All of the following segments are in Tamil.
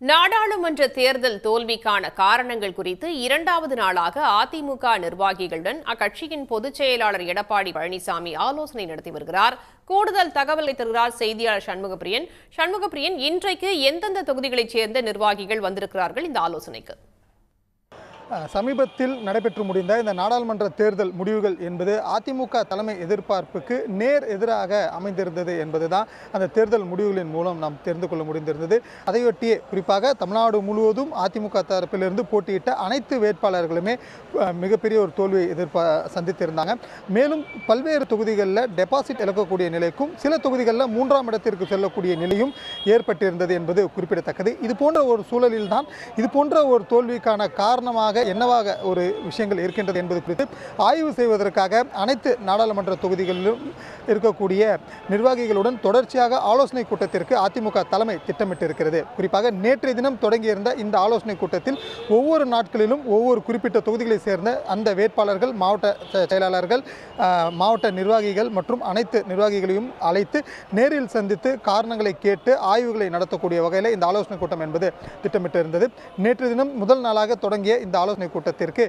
நாடாளுமன்ற தேர்தல் தோல்விக்கான காரணங்கள் குறித்து இரண்டாவது நாளாக அதிமுக நிர்வாகிகளுடன் அக்கட்சியின் பொதுச் செயலாளர் எடப்பாடி பழனிசாமி ஆலோசனை நடத்தி வருகிறார். கூடுதல் தகவலை தருகிறார் செய்தியாளர் சண்முகப்பிரியன். சண்முகப்பிரியன் இன்றைக்கு எந்தெந்த தொகுதிகளைச் சேர்ந்த நிர்வாகிகள் வந்திருக்கிறார்கள் இந்த ஆலோசனைக்கு? சமீபத்தில் நடைபெற்று முடிந்த இந்த நாடாளுமன்ற தேர்தல் முடிவுகள் என்பது அதிமுக தலைமை எதிர்பார்ப்புக்கு நேர் எதிராக அமைந்திருந்தது என்பதுதான் அந்த தேர்தல் முடிவுகளின் மூலம் நாம் தெரிந்து கொள்ள முடிந்திருந்தது. அதையொட்டியே குறிப்பாக தமிழ்நாடு முழுவதும் அதிமுக தரப்பிலிருந்து போட்டியிட்ட அனைத்து வேட்பாளர்களுமே மிகப்பெரிய ஒரு தோல்வியை எதிர்பார் சந்தித்திருந்தாங்க. மேலும் பல்வேறு தொகுதிகளில் டெபாசிட் இழக்கக்கூடிய நிலைக்கும் சில தொகுதிகளில் மூன்றாம் இடத்திற்கு செல்லக்கூடிய நிலையும் ஏற்பட்டிருந்தது என்பது குறிப்பிடத்தக்கது. இது போன்ற ஒரு சூழலில்தான் இது போன்ற ஒரு தோல்விக்கான காரணமாக என்னவாக ஒரு விஷயங்கள் இருக்கின்றது என்பது குறித்து ஆய்வு செய்வதற்காக அனைத்து நாடாளுமன்ற தொகுதிகளிலும் இருக்கக்கூடிய நிர்வாகிகளுடன் தொடர்ச்சியாக ஆலோசனை கூட்டத்திற்கு அதிமுக தலைமை திட்டமிட்டிருக்கிறது. குறிப்பாக நேற்றைய தினம் தொடங்கியிருந்த இந்த ஆலோசனை கூட்டத்தில் ஒவ்வொரு நாட்களிலும் ஒவ்வொரு குறிப்பிட்ட தொகுதிகளை சேர்ந்த அந்த வேட்பாளர்கள் மாவட்ட செயலாளர்கள் மாவட்ட நிர்வாகிகள் மற்றும் அனைத்து நிர்வாகிகளையும் அழைத்து நேரில் சந்தித்து காரணங்களை கேட்டு ஆய்வுகளை நடத்தக்கூடிய வகையில் இந்த ஆலோசனை கூட்டம் என்பது திட்டமிட்டிருந்தது. நேற்று தினம் முதல் நாளாக தொடங்கிய இந்த ஆலோசனை கூட்டத்திற்கு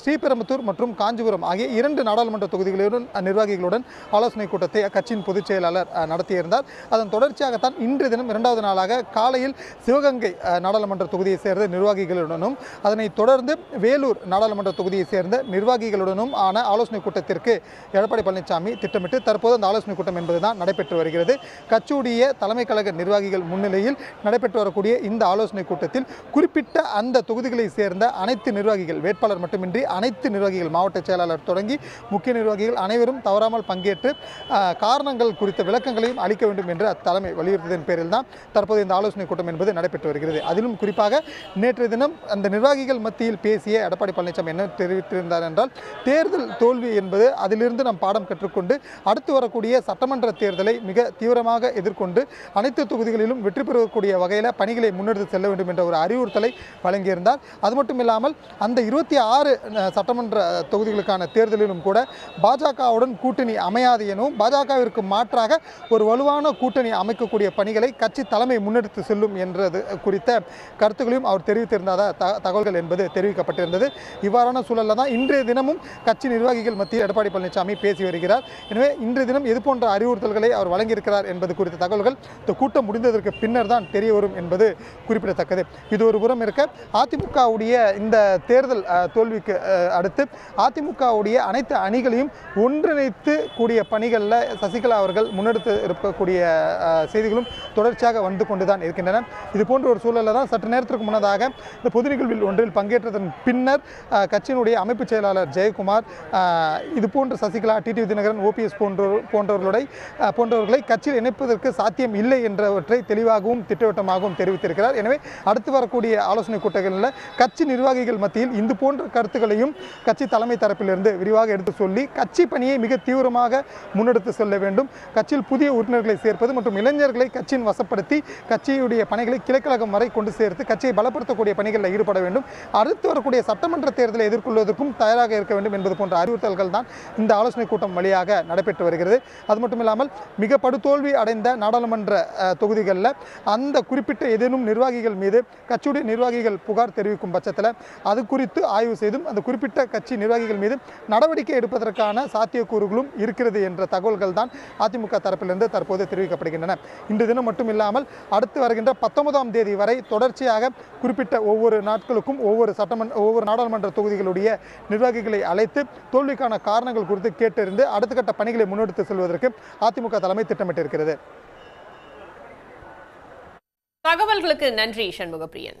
ஸ்ரீபெரும்புத்தூர் மற்றும் காஞ்சிபுரம் ஆகிய இரண்டு நாடாளுமன்ற தொகுதிகளுடன் நிர்வாகிகளுடன் ஆலோசனை கூட்டத்தை அக்கட்சியின் பொதுச் செயலாளர் நடத்தியிருந்தார். அதன் தொடர்ச்சியாகத்தான் இன்று தினம் இரண்டாவது நாளாக காலையில் சிவகங்கை நாடாளுமன்ற தொகுதியை சேர்ந்த நிர்வாகிகளுடனும் அதனைத் தொடர்ந்து வேலூர் நாடாளுமன்ற தொகுதியை சேர்ந்த நிர்வாகிகளுடனும் ஆன ஆலோசனை கூட்டத்திற்கு எடப்பாடி பழனிசாமி திட்டமிட்டு தற்போது அந்த ஆலோசனை கூட்டம் என்பதுதான் நடைபெற்று வருகிறது. கட்சியுடைய தலைமை கழக நிர்வாகிகள் முன்னிலையில் நடைபெற்று வரக்கூடிய இந்த ஆலோசனை கூட்டத்தில் குறிப்பிட்ட அந்த தொகுதிகளை சேர்ந்த அனைத்து நிர்வாகிகள் வேட்பாளர் மட்டுமின்றி அனைத்து நிர்வாகிகள் மாவட்ட செயலாளர் தொடங்கி முக்கிய நிர்வாகிகள் அனைவரும் தவறாமல் பங்கேற்று காரணங்கள் குறித்த விளக்கங்களையும் அளிக்க வேண்டும் என்று அத்தலைமை வலியுறுத்தியதன் பேரில் தான் தற்போது இந்த ஆலோசனை கூட்டம் என்பது நடைபெற்று வருகிறது. அதிலும் குறிப்பாக நேற்றைய தினம் அந்த நிர்வாகிகள் மத்தியில் பேசிய எடப்பாடி பழனிசாமி என்ன தெரிவித்திருந்தார் என்றால் தேர்தல் தோல்வி என்பது அதிலிருந்து நாம் பாடம் கற்றுக்கொண்டு அடுத்து வரக்கூடிய சட்டமன்ற தேர்தலை மிக தீவிரமாக எதிர்கொண்டு அனைத்து தொகுதிகளிலும் வெற்றி பெறக்கூடிய வகையில் பணிகளை முன்னெடுத்து செல்ல வேண்டும் என்ற ஒரு அறிவுறுத்தலை வழங்கியிருந்தார். அது மட்டும் இல்லாமல் அந்த இருபத்தி ஆறு சட்டமன்ற தொகுதிகளுக்கான தேர்தலிலும் கூட பாஜகவுடன் கூட்டணி அமையாது எனவும் பாஜகவிற்கு மாற்றாக ஒரு வலுவான கூட்டணி அமைக்கக்கூடிய பணிகளை கட்சி தலைமை முன்னெடுத்து செல்லும் என்றது குறித்த கருத்துக்களையும் அவர் தெரிவித்திருந்தாத தகவல்கள் என்பது தெரிவிக்கப்பட்டிருந்தது. இவ்வாறான சூழலில் தான் இன்றைய தினமும் கட்சி நிர்வாகிகள் மத்தியில் எடப்பாடி பழனிசாமி பேசி வருகிறார். எனவே இன்றைய தினம் இது போன்ற அறிவுறுத்தல்களை அவர் வழங்கியிருக்கிறார் என்பது குறித்த தகவல்கள் இந்த கூட்டம் முடிந்ததற்கு பின்னர் தான் தெரிய வரும் என்பது குறிப்பிடத்தக்கது. இது ஒரு புறம் இருக்க அதிமுகவுடைய இந்த தேர்தல் தோல்விக்கு அடுத்து அதிமுகவுடைய அனைத்து அணிகளையும் ஒன்றிணைத்து கூடிய பணிகளில் சசிகலா அவர்கள் முன்னெடுத்து இருக்கக்கூடிய செய்திகளும் தொடர்ச்சியாக வந்து கொண்டு தான் இருக்கின்றன. இது போன்ற ஒரு சூழலில் தான் சற்று நேரத்திற்கு முன்னதாக இந்த பொது நிகழ்வில் ஒன்றில் பங்கேற்றதன் பின்னர் கட்சியினுடைய அமைப்பு செயலாளர் ஜெயக்குமார் இது போன்ற சசிகலா டிடி தினகரன் ஓபிஎஸ் போன்றோர் போன்றவர்களுடைய போன்றவர்களை கட்சியில் இணைப்பதற்கு சாத்தியம் இல்லை என்றவற்றை தெளிவாகவும் திட்டவட்டமாகவும் தெரிவித்திருக்கிறார். எனவே அடுத்து வரக்கூடிய ஆலோசனை கூட்டங்களில் கட்சி நிர்வாகி நிர்வாகிகள் மத்தியில் இந்து போன்ற கருத்துக்களையும் கட்சி தலைமை தரப்பிலிருந்து விரிவாக எடுத்து சொல்லி கட்சி பணியை மிக தீவிரமாக முன்னெடுத்து செல்ல வேண்டும். கட்சியில் புதிய உறுப்பினர்களை சேர்ப்பது மற்றும் இளைஞர்களை கட்சியின் வசப்படுத்தி கட்சியுடைய பணிகளை கிழக்கழகம் வரை கொண்டு சேர்த்து கட்சியை பலப்படுத்தக்கூடிய பணிகளில் ஈடுபட வேண்டும். அடுத்து வரக்கூடிய சட்டமன்ற தேர்தலை எதிர்கொள்வதற்கும் தயாராக இருக்க வேண்டும் என்பது போன்ற அறிவுறுத்தல்கள் தான் இந்த ஆலோசனை கூட்டம் வழியாக நடைபெற்று வருகிறது. அது மட்டும் இல்லாமல் மிக படுதோல்வி அடைந்த நாடாளுமன்ற தொகுதிகளில் அந்த குறிப்பிட்ட ஏதேனும் நிர்வாகிகள் மீது கட்சியுடைய நிர்வாகிகள் புகார் தெரிவிக்கும் பட்சத்தில் அது குறித்து ஆய்வு செய்தும் அந்த குறிப்பிட்ட கட்சி நிர்வாகிகள் மீது நடவடிக்கை எடுப்பதற்கான சாத்தியக்கூறுகளும் இருக்கிறது என்ற தகவல்கள் தான் அதிமுக தரப்பிலிருந்து தற்போது தெரிவிக்கப்படுகின்றன. இன்று தினம் மட்டும் இல்லாமல் அடுத்து வருகின்ற பத்தொன்பதாம் தேதி வரை தொடர்ச்சியாக குறிப்பிட்ட ஒவ்வொரு நாட்களுக்கும் ஒவ்வொரு சட்டமன்ற ஒவ்வொரு நாடாளுமன்ற தொகுதிகளுடைய நிர்வாகிகளை அழைத்து தோல்விக்கான காரணங்கள் குறித்து கேட்டறிந்து அடுத்த கட்ட பணிகளை முன்னெடுத்து செல்வதற்கு அதிமுக தலைமை திட்டமிட்டிருக்கிறது. தகவல்களுக்கு நன்றி சண்முகப்பிரியன்.